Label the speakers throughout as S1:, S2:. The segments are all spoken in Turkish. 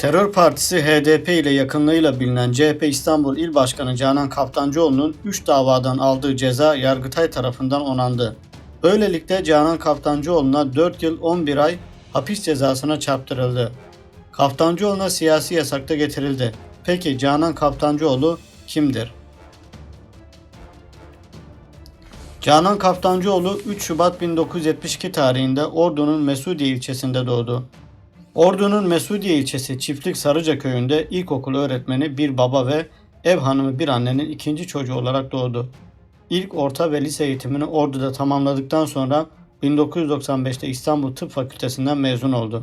S1: Terör partisi HDP ile yakınlığıyla bilinen CHP İstanbul İl Başkanı Canan Kaftancıoğlu'nun 3 davadan aldığı ceza Yargıtay tarafından onandı. Böylelikle Canan Kaftancıoğlu'na 4 yıl 11 ay hapis cezasına çarptırıldı. Kaftancıoğlu'na siyasi yasakta getirildi. Peki Canan Kaftancıoğlu kimdir? Canan Kaftancıoğlu 3 Şubat 1972 tarihinde Ordu'nun Mesudiye ilçesinde doğdu. Ordu'nun Mesudiye ilçesi Çiftlik Sarıca köyünde ilkokul öğretmeni bir baba ve ev hanımı bir annenin ikinci çocuğu olarak doğdu. İlk orta ve lise eğitimini Ordu'da tamamladıktan sonra 1995'te İstanbul Tıp Fakültesinden mezun oldu.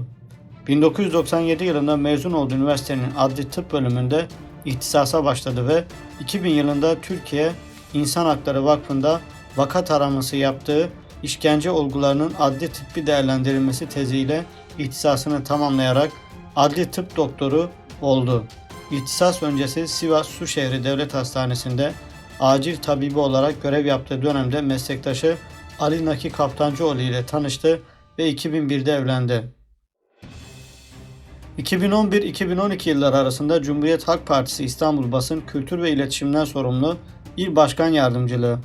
S1: 1997 yılında mezun olduğu üniversitenin adli tıp bölümünde ihtisasa başladı ve 2000 yılında Türkiye İnsan Hakları Vakfı'nda vaka taraması yaptığı işkence olgularının adli tıbbi değerlendirilmesi teziyle ihtisasını tamamlayarak adli tıp doktoru oldu. İhtisas öncesi Sivas Suşehri Devlet Hastanesi'nde acil tabibi olarak görev yaptığı dönemde meslektaşı Ali Naki Kaftancıoğlu ile tanıştı ve 2001'de evlendi. 2011-2012 yılları arasında Cumhuriyet Halk Partisi İstanbul Basın Kültür ve İletişimden sorumlu İl Başkan Yardımcılığı,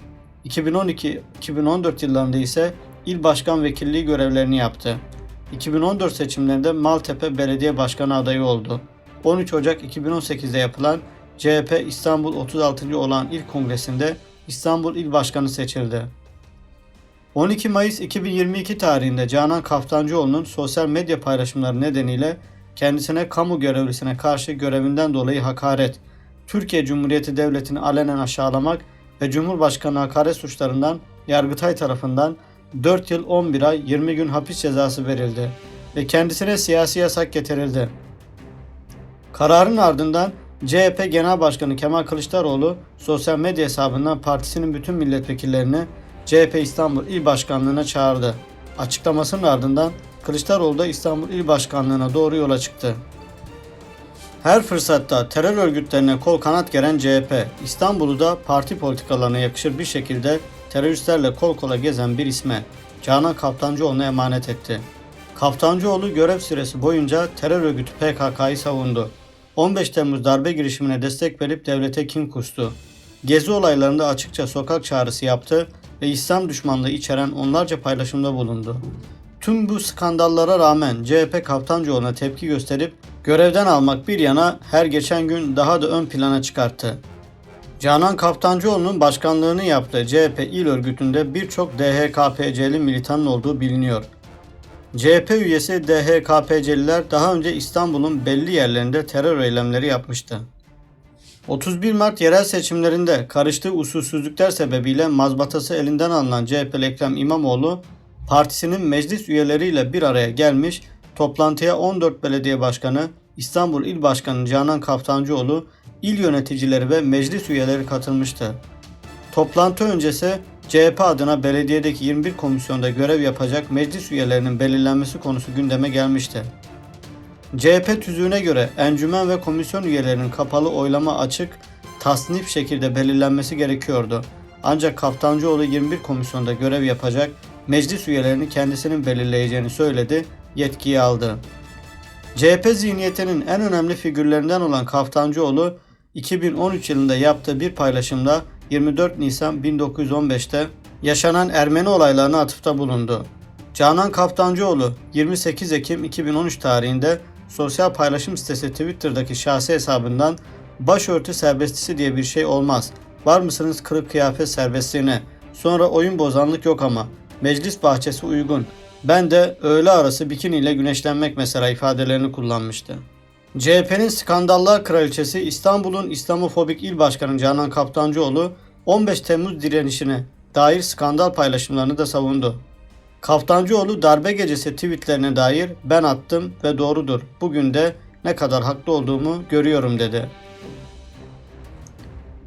S1: 2012-2014 yıllarında ise İl Başkan Vekilliği görevlerini yaptı. 2014 seçimlerinde Maltepe Belediye Başkanı adayı oldu. 13 Ocak 2018'de yapılan CHP İstanbul 36. olan ilk kongresinde İstanbul İl Başkanı seçildi. 12 Mayıs 2022 tarihinde Canan Kaftancıoğlu'nun sosyal medya paylaşımları nedeniyle kendisine kamu görevlisine karşı görevinden dolayı hakaret, Türkiye Cumhuriyeti Devleti'ni alenen aşağılamak ve Cumhurbaşkanı hakaret suçlarından Yargıtay tarafından 4 yıl 11 ay 20 gün hapis cezası verildi ve kendisine siyasi yasak getirildi. Kararın ardından CHP Genel Başkanı Kemal Kılıçdaroğlu sosyal medya hesabından partisinin bütün milletvekillerini CHP İstanbul İl Başkanlığı'na çağırdı. Açıklamasının ardından Kılıçdaroğlu da İstanbul İl Başkanlığı'na doğru yola çıktı. Her fırsatta terör örgütlerine kol kanat geren CHP, İstanbul'u da parti politikalarına yakışır bir şekilde teröristlerle kol kola gezen bir isme Canan Kaftancıoğlu'na emanet etti. Kaftancıoğlu görev süresi boyunca terör örgütü PKK'yı savundu. 15 Temmuz darbe girişimine destek verip devlete kin kustu. Gezi olaylarında açıkça sokak çağrısı yaptı ve İslam düşmanlığı içeren onlarca paylaşımda bulundu. Tüm bu skandallara rağmen CHP Kaftancıoğlu'na tepki gösterip görevden almak bir yana her geçen gün daha da ön plana çıkarttı. Canan Kaftancıoğlu'nun başkanlığını yaptığı CHP il örgütünde birçok DHKPC'li militanın olduğu biliniyor. CHP üyesi DHKPC'liler daha önce İstanbul'un belli yerlerinde terör eylemleri yapmıştı. 31 Mart yerel seçimlerinde karıştığı usulsüzlükler sebebiyle mazbatası elinden alınan CHP'li Ekrem İmamoğlu, partisinin meclis üyeleriyle bir araya gelmiş, toplantıya 14 belediye başkanı, İstanbul İl Başkanı Canan Kaftancıoğlu, il yöneticileri ve meclis üyeleri katılmıştı. Toplantı öncesi CHP adına belediyedeki 21 komisyonda görev yapacak meclis üyelerinin belirlenmesi konusu gündeme gelmişti. CHP tüzüğüne göre encümen ve komisyon üyelerinin kapalı oylama açık, tasnif şekilde belirlenmesi gerekiyordu. Ancak Kaftancıoğlu 21 komisyonda görev yapacak meclis üyelerini kendisinin belirleyeceğini söyledi, yetkiyi aldı. CHP zihniyetinin en önemli figürlerinden olan Kaftancıoğlu 2013 yılında yaptığı bir paylaşımda 24 Nisan 1915'te yaşanan Ermeni olaylarına atıfta bulundu. Canan Kaftancıoğlu 28 Ekim 2013 tarihinde sosyal paylaşım sitesi Twitter'daki şahsi hesabından başörtü serbestisi diye bir şey olmaz. Var mısınız kırık kıyafet serbestliğine? Sonra oyun bozanlık yok ama. Meclis bahçesi uygun. Ben de öğle arası bikini ile güneşlenmek mesela ifadelerini kullanmıştı. CHP'nin skandallar kraliçesi İstanbul'un İslamofobik il başkanı Canan Kaftancıoğlu 15 Temmuz direnişine dair skandal paylaşımlarını da savundu. Kaftancıoğlu darbe gecesi tweetlerine dair ben attım ve doğrudur. Bugün de ne kadar haklı olduğumu görüyorum dedi.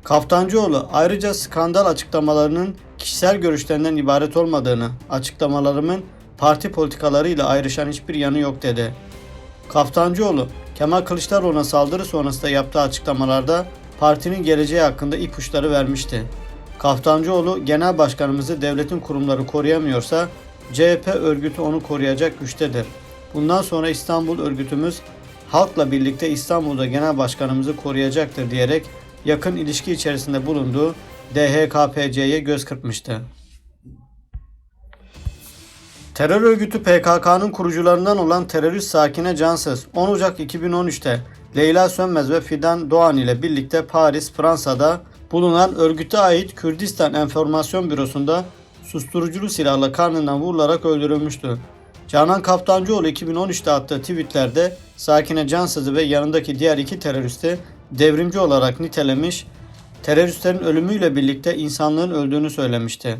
S1: Kaftancıoğlu ayrıca skandal açıklamalarının kişisel görüşlerinden ibaret olmadığını, açıklamalarımın parti politikalarıyla ayrışan hiçbir yanı yok dedi. Kaftancıoğlu, Kemal Kılıçdaroğlu'na saldırı sonrasında yaptığı açıklamalarda partinin geleceği hakkında ipuçları vermişti. Kaftancıoğlu, genel başkanımızı devletin kurumları koruyamıyorsa CHP örgütü onu koruyacak güçtedir. Bundan sonra İstanbul örgütümüz halkla birlikte İstanbul'da genel başkanımızı koruyacaktır diyerek yakın ilişki içerisinde bulunduğu DHKPC'ye göz kırpmıştı. Terör örgütü PKK'nın kurucularından olan terörist Sakine Cansız 10 Ocak 2013'te Leyla Sönmez ve Fidan Doğan ile birlikte Paris, Fransa'da bulunan örgüte ait Kürdistan Enformasyon Bürosu'nda susturuculu silahla karnından vurularak öldürülmüştü. Canan Kaptancıoğlu 2013'te attığı tweetlerde Sakine Cansız'ı ve yanındaki diğer iki teröristi devrimci olarak nitelemiş, teröristlerin ölümüyle birlikte insanlığın öldüğünü söylemişti.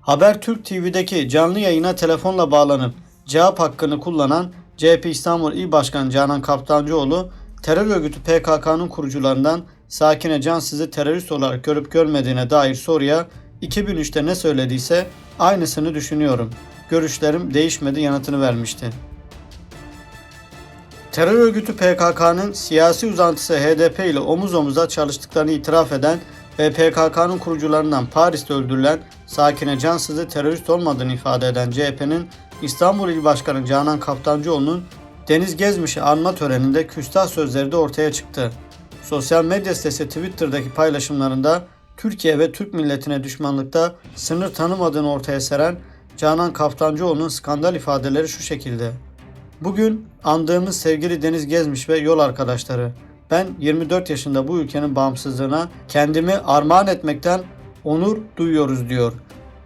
S1: Habertürk TV'deki canlı yayına telefonla bağlanıp cevap hakkını kullanan CHP İstanbul İl Başkanı Canan Kaptancıoğlu, terör örgütü PKK'nın kurucularından Sakine Cansız'ı terörist olarak görüp görmediğine dair soruya 2003'te ne söylediyse aynısını düşünüyorum. Görüşlerim değişmedi yanıtını vermişti. Terör örgütü PKK'nın siyasi uzantısı HDP ile omuz omuza çalıştıklarını itiraf eden ve PKK'nın kurucularından Paris'te öldürülen Sakine Cansız'ı terörist olmadığını ifade eden CHP'nin İstanbul İl Başkanı Canan Kaptancıoğlu'nun Deniz Gezmiş'i anma töreninde küstah sözleri de ortaya çıktı. Sosyal medya sitesi Twitter'daki paylaşımlarında Türkiye ve Türk milletine düşmanlıkta sınır tanımadığını ortaya seren Canan Kaptancıoğlu'nun skandal ifadeleri şu şekilde. Bugün andığımız sevgili Deniz Gezmiş ve yol arkadaşları. Ben 24 yaşında bu ülkenin bağımsızlığına kendimi armağan etmekten onur duyuyoruz diyor.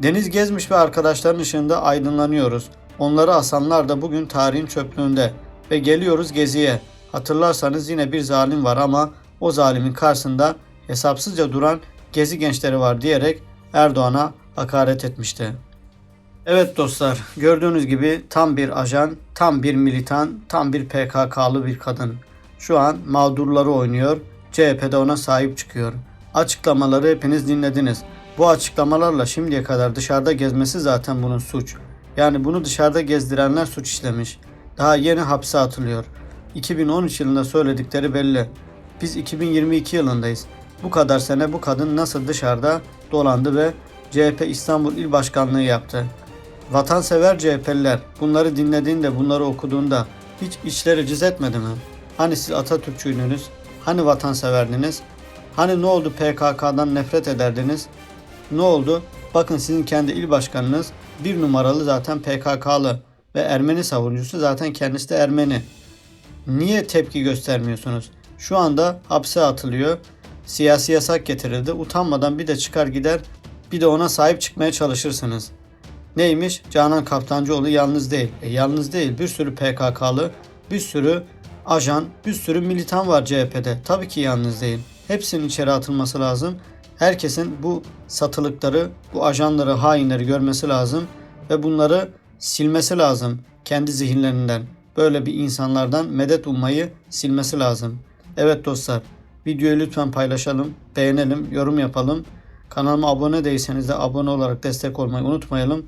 S1: Deniz Gezmiş ve arkadaşların ışığında aydınlanıyoruz. Onları asanlar da bugün tarihin çöplüğünde ve geliyoruz geziye. Hatırlarsanız yine bir zalim var ama o zalimin karşısında hesapsızca duran gezi gençleri var diyerek Erdoğan'a hakaret etmişti. Evet dostlar, gördüğünüz gibi tam bir ajan, tam bir militan, tam bir PKK'lı bir kadın. Şu an mağdurları oynuyor, CHP de ona sahip çıkıyor. Açıklamaları hepiniz dinlediniz. Bu açıklamalarla şimdiye kadar dışarıda gezmesi zaten bunun suç. Yani bunu dışarıda gezdirenler suç işlemiş. Daha yeni hapse atılıyor. 2013 yılında söyledikleri belli. Biz 2022 yılındayız. Bu kadar sene bu kadın nasıl dışarıda dolandı ve CHP İstanbul İl Başkanlığı yaptı. Vatansever CHP'liler bunları dinlediğinde, bunları okuduğunda hiç içleri cız etmedi mi? Hani siz Atatürkçüydünüz? Hani vatanseverdiniz? Hani ne oldu PKK'dan nefret ederdiniz? Ne oldu? Bakın sizin kendi il başkanınız bir numaralı zaten PKK'lı ve Ermeni savunucusu zaten kendisi de Ermeni. Niye tepki göstermiyorsunuz? Şu anda hapse atılıyor. Siyasi yasak getirildi. Utanmadan bir de çıkar gider bir de ona sahip çıkmaya çalışırsınız. Neymiş? Canan Kaptancıoğlu yalnız değil. E, yalnız değil. Bir sürü PKK'lı, bir sürü ajan, bir sürü militan var CHP'de. Tabii ki yalnız değil. Hepsinin içeri atılması lazım. Herkesin bu satılıkları, bu ajanları, hainleri görmesi lazım ve bunları silmesi lazım kendi zihinlerinden. Böyle bir insanlardan medet ummayı silmesi lazım. Evet dostlar, videoyu lütfen paylaşalım, beğenelim, yorum yapalım. Kanalıma abone değilseniz de abone olarak destek olmayı unutmayalım.